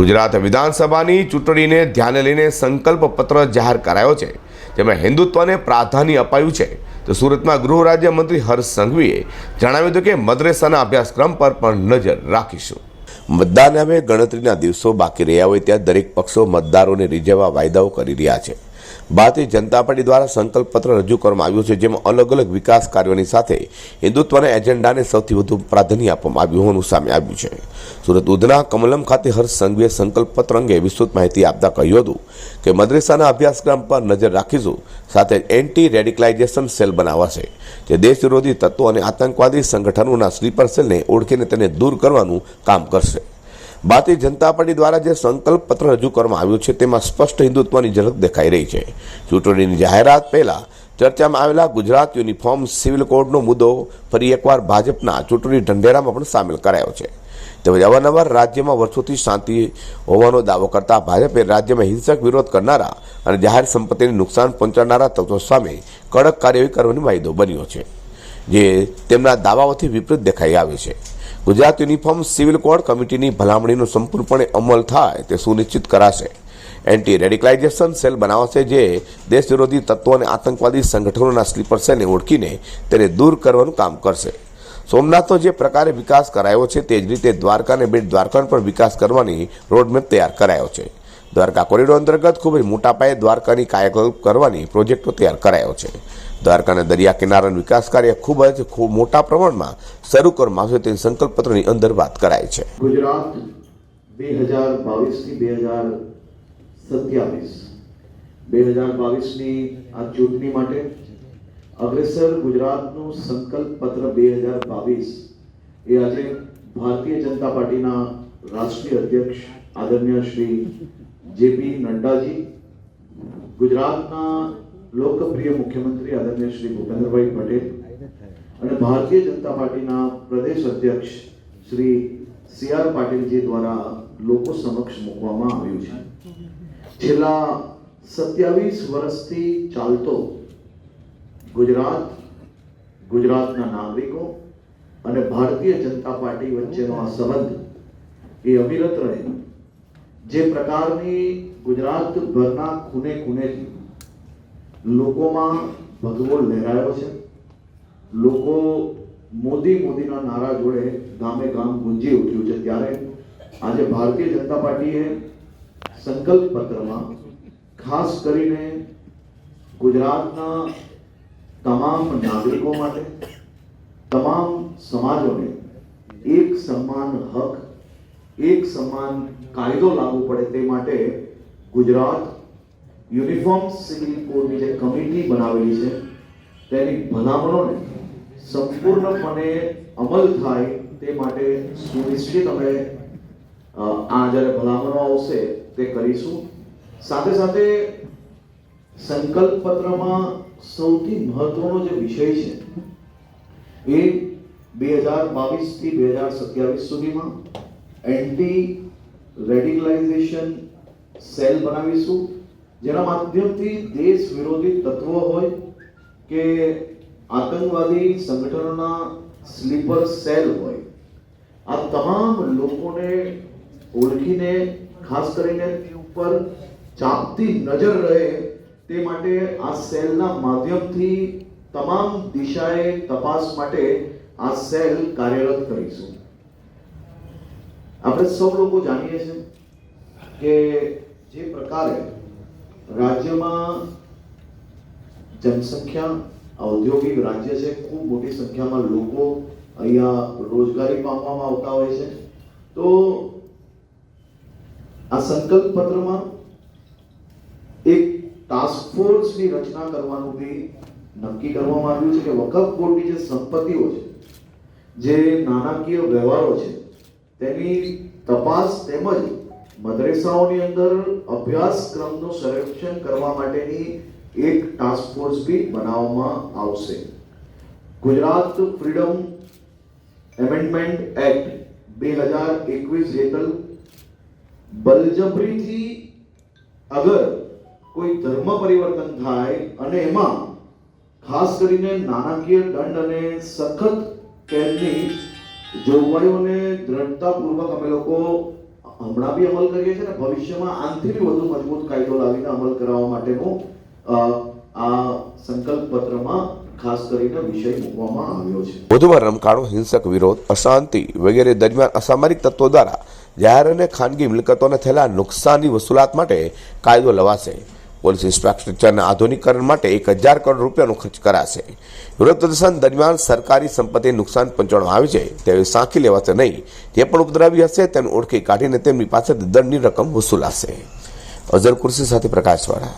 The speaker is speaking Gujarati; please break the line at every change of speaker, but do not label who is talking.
ગુજરાત વિધાનસભાની ચૂંટણીને ધ્યાને લઈને સંકલ્પ પત્ર જાહેર કરાયો છે, જેમાં હિન્દુત્વને પ્રાધાન્ય અપાયું છે. તો સુરતમાં ગૃહ રાજ્યમંત્રી હર્ષ સંઘવીએ જણાવ્યું હતું કે મદ્રેસાના અભ્યાસક્રમ પર પણ નજર રાખીશું. મતદાન હવે ગણતરીના દિવસો બાકી રહ્યા હોય ત્યાં દરેક પક્ષો મતદારોને રીઝવવા વાયદાઓ કરી રહ્યા છે. ભારતીય જનતા પાર્ટી દ્વારા સંકલ્પ પત્ર રજૂ કરવામાં આવ્યું છે, જેમાં અલગ અલગ વિકાસ કાર્યોની સાથે હિન્દુત્વના એજન્ડાને સૌથી વધુ પ્રાધાન્ય આપવામાં આવ્યું હોવાનું સામે આવ્યું છે. સુરત ઉધના કમલમ ખાતે હર્ષ સંઘવીએ સંકલ્પ પત્ર અંગે વિસ્તૃત માહિતી આપતા કહ્યું હતું કે, મદ્રેસાના અભ્યાસક્રમ પર નજર રાખીશું, સાથે એન્ટી રેડિકલાઇઝેશન સેલ બનાવાશે, જે દેશ વિરોધી તત્વો અને આતંકવાદી સંગઠનોના સ્લીપર સેલને ઓળખીને તેને દૂર કરવાનું કામ કરશે. ભારતીય જનતા પાર્ટી દ્વારા જે સંકલ્પ પત્ર રજૂ કરવામાં આવ્યું છે, તેમાં સ્પષ્ટ હિન્દુત્વની ઝલક દેખાઈ રહી છે. ચૂંટણીની જાહેરાત પહેલા ચર્ચામાં આવેલા ગુજરાત યુનિફોર્મ સિવિલ કોડનો મુદ્દો ફરી એકવાર ભાજપના ચૂંટણી ઢંઢેરામાં પણ સામેલ કરાયો છે. તેમજ અવારનવાર રાજ્યમાં વર્ષોથી શાંતિ હોવાનો દાવો કરતા ભાજપે રાજ્યમાં હિંસક વિરોધ કરનારા અને જાહેર સંપત્તિને નુકસાન પહોંચાડનારા તત્વો સામે કડક કાર્યવાહી કરવાની વાયદો બન્યો છે, જે તેમના દાવાઓથી વિપરીત દેખાઈ આવે છે. ગુજરાત યુનિફોર્મ સિવિલ કોડ કમિટીની ભલામણીનો સંપૂર્ણપણે અમલ થાય તે સુનિશ્ચિત કરાશે. એન્ટી રેડિકલાઇઝેશન સેલ બનાવશે જે દેશ વિરોધી તત્વો અને આતંકવાદી સંગઠનોના સ્લીપર સેલને ઓળખીને તેને દૂર કરવાનું કામ કરશે. સોમનાથનો જે પ્રકારે વિકાસ કરાયો છે તે જ રીતે દ્વારકા અને બેટ દ્વારકા પર વિકાસ કરવાની રોડમેપ તૈયાર કરાયો છે. દ્વારકા કોરિડોર અંતર્ગત ખૂબ જ મોટા પાયે દ્વારકાની કાયાકલ્પ કરવાની પ્રોજેક્ટો તૈયાર કરાયો છે. દ્વારકાના દરિયા કિનારાનું વિકાસ કાર્ય ખૂબ જ ખૂબ મોટા પ્રમાણમાં શરૂ કરવામાં આવશે તેની સંકલ્પપત્રની અંદર વાત કરાય છે.
ગુજરાત બે હજાર બાવીસથી બે હજાર સત્યાવીસ. બે હજાર બાવીસની આ ચૂંટણી માટે અગ્રેસર ગુજરાતનું સંકલ્પ બે હજાર બાવીસ એ આજે ભારતીય જનતા પાર્ટીના રાષ્ટ્રીય અધ્યક્ષ આદરણીય શ્રી જેપી નડ્ડાજી, ગુજરાતના લોકપ્રિય મુખ્યમંત્રી આદરણીય શ્રી ભૂપેન્દ્રભાઈ પટેલ અને ભારતીય જનતા પાર્ટીના પ્રદેશ અધ્યક્ષ શ્રી સી આર પાટીલજી દ્વારા લોકો સમક્ષ મૂકવામાં આવ્યું છે. છેલ્લા સત્યાવીસ વર્ષથી ચાલતો ગુજરાત, ગુજરાતના નાગરિકો અને ભારતીય જનતા પાર્ટી વચ્ચેનો આ સંબંધ એ અવિરત રહે. જે પ્રકારની ગુજરાતભરના ખૂને ખૂનેથી લોકોમાં ભગવો લહેરાયો છે. લોકો મોદી મોદીના નારા જોડે ગામે ગામ ગુંજી ઉઠ્યું છે. ત્યારે આજે ભારતીય જનતા પાર્ટીએ સંકલ્પ પત્રમાં ખાસ કરીને ગુજરાતના તમામ નાગરિકો માટે, તમામ સમાજોને એક સમાન હક એક સમાન કાયદો લાગુ પડે તે માટે ગુજરાત યુનિફોર્મ સિવિલ કોડની જે કમિટી બનાવેલી છે, તેની ભલામણોને સંપૂર્ણપણે અમલ થાય તે માટે સુનિશ્ચિત અમે આ જ્યારે ભલામણો આવશે તે કરીશું. સાથે સાથે સંકલ્પ પત્રમાં સૌથી મહત્વનો જે વિષય છે એ બે હજાર બાવીસથી બે હજાર સત્યાવીસ સુધીમાં એન્ટી રેડિકલાઇઝેશન સેલ બનાવીશું. જેના માધ્યમથી દેશ વિરોધી તત્વો હોય કે આતંકવાદી સંગઠનોના સ્લીપર સેલ હોય. આ તમામ લોકોને ઓળખીને, ખાસ કરીને તે ઉપર ચાપતી નજર રહે તે માટે આ સેલના માધ્યમથી તમામ દિશાએ તપાસ માટે આ સેલ કાર્યરત કરીશું. આપણે સૌ લોકો જાણીએ છીએ કે જે પ્રકારે રાજ્યમાં જનસંખ્યા ઔદ્યોગિક રાજ્ય છે, ખૂબ મોટી સંખ્યામાં લોકો અહીંયા રોજગારી પામવામાં આવતા હોય છે. તો આ સંકલ્પ પત્રમાં એક ટાસ્ક ફોર્સની રચના કરવાનું બી નક્કી કરવામાં આવ્યું છે કે વકફ બોર્ડની જે સંપત્તિઓ છે, જે નાણાકીય વ્યવહારો છે તેની તપાસ તેમજ મદ્રેસાઓની અંદર અભ્યાસક્રમનું સંરક્ષણ કરવા માટેની એક ટાસ્ક ફોર્સ બી બનાવવામાં આવશે. ગુજરાત ફ્રીડમ એમેન્ડમેન્ટ એક્ટ બે હજાર એકવીસ હેઠળ બલજબરીથી અગર કોઈ ધર્મ પરિવર્તન થાય અને એમાં ખાસ કરીને નાણાકીય દંડ અને સખત કેદની જોગવાઈઓને દ્રઢતાપૂર્વક અમે લોકો હમણાં બી અમલ કરીએ છીએ અને ભવિષ્યમાં આનથી બી વધુ મજબૂત કાયદો લાવીને અમલ કરાવવા માટેનું આ સંકલ્પ પત્રમાં
વધુમાં રમખાણો હિંસક વિરોધ, અશાંતિ વગેરે દરમિયાન અસામરિક તત્વો દ્વારા જાહેર અને ખાનગી મિલકતોને થયેલા નુકસાનની વસૂલાત માટે કાયદો લવાશે. પોલીસ ઇન્ફ્રાસ્ટ્રક્ચરના આધુનિકરણ માટે એક હજાર કરોડ રૂપિયાનો ખર્ચ કરાશે. વિરોધ પ્રદર્શન દરમિયાન સરકારી સંપત્તિને નુકસાન પહોંચાડવામાં આવે છે તેવી સાંખી લેવાશે નહીં. જે પણ ઉપદ્રવી હશે, તેને ઓળખી કાઢીને તેમની પાસેથી દંડની રકમ વસૂલાશે. અઝર કુર્સી સાથે પ્રકાશવાળા.